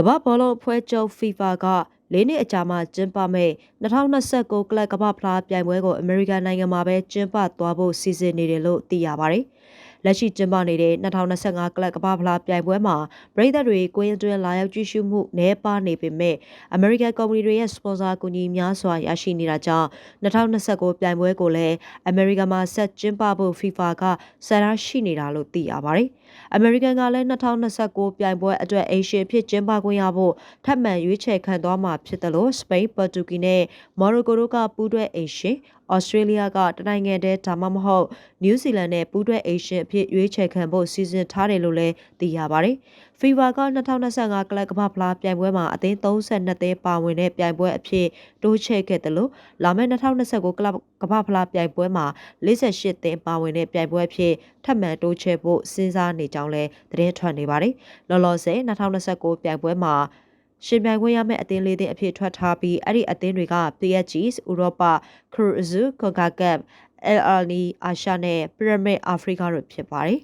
ကမ္ဘာဘောလုံးအဖွဲ့ချုပ် FIFA ကလေးနှစ်အကြာမှကျင်းပမဲ့2029ကလပ်ကမ္ဘာဖလားပြိုင်ပွဲကိုအမေရိကန်နိုင်ငံမှာပဲကျင်းပသွားဖို့စီစဉ်နေတယ်လို့သိရပါတယ်။ လက်ရှိကျင်းပနေတဲ့2025ကလပ်ကမ္ဘာဖလားပြိုင်ပွဲမှာပြည်သက်တွေကိုင်းအတွင်းလာရောက်ကြည့်ရှုမှုနည်းပါးနေပေမဲ့အမေရိကန်ကုမ္ပဏီတွေရဲ့စပွန်ဆာကူညီများစွာရရှိနေတာကြောင့်2029ပြိုင်ပွဲကိုလည်းအမေရိကန်မှာဆက်ကျင်းပဖို့ FIFA ကဆန္ဒရှိနေတာလို့သိရပါတယ်။အမေရိကန်ကလည်း2029ပြိုင်ပွဲအတွက်အိရှင်ဖြစ်ကျင်းပခွင့်ရဖို့ထပ်မံရွေးချယ်ခံသွားမှာဖြစ်တယ်လို့စပိန်၊ပေါ်တူဂီနဲ့မော်ရိုကိုတို့ကပူးတွဲအိရှင်ဩစတြေးလျကတနိုင်ငံတည်းဒါမှမဟုတ်နယူးဇီလန်နဲ့ပူးတွဲအိရှင်အဖြစ်ရွေးချယ်ခံဖို့စီစဉ်ထားတယ်လို့လည်းသိရပါတယ်။ FIFA က2025ကလပ်ကမ္ဘာဖလားပြိုင်ပွဲမှာအသင်း32သင်းပါဝင်တဲ့ပြိုင်ပွဲအဖြစ်တိုးချဲ့ခဲ့တယ်လို့လာမယ့်2029ကလပ်ကမ္ဘာဖလားပြိုင်ပွဲမှာ48သင်းပါဝင်တဲ့ပြိုင်ပွဲအဖြစ်ထပ်မံတိုးချဲ့ဖို့စဉ်းစားနေကြောင်းလည်းသတင်းထွက်နေပါတယ်။လောလောဆယ်2029ပြိုင်ပွဲမှာရှင်ပြိုင်ခွင့်ရမယ့်အသင်းလေးသင်းအဖြစ်ထွက်ထားပြီးအဲ့ဒီအသင်းတွေက PSG ဥရောပ Cruise CONCACAF LRL အာရှနဲ့ Pyramid Africa တို့ဖြစ်ပါတယ်